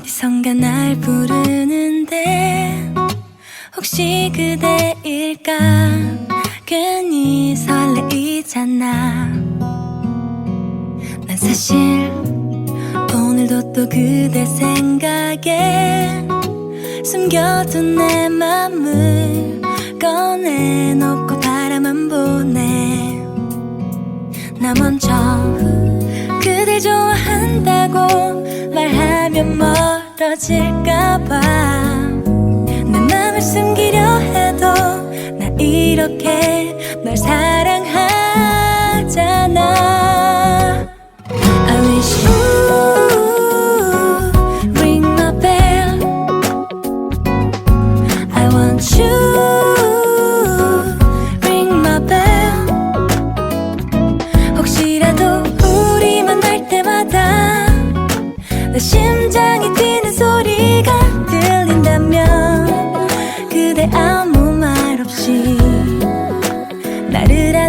어디선가 날 부르는데 혹시 그대일까? 괜히 설레이잖아. 난 사실 오늘도 또 그대 생각에 숨겨둔 내 맘을 꺼내놓고 바라만 보네. 나 먼저 그대 좋아한다고 말하면 멀어질까봐 내 맘을 숨기려 해도 나 이렇게 널 사랑하잖아. I wish you ring my bell. I want you ring my bell. 혹시라도 우리 만 날 때마다 내 심장이 뛰는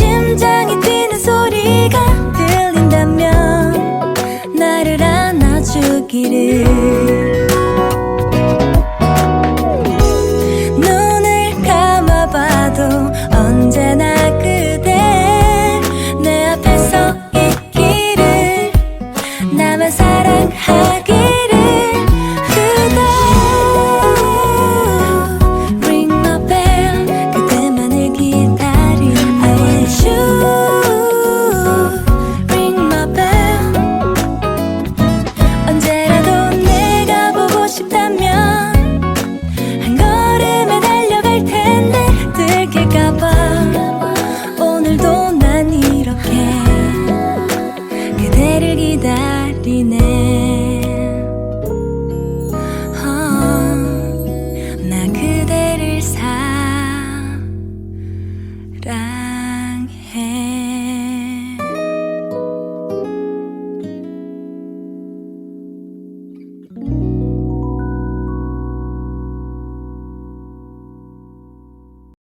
심장이 기다리네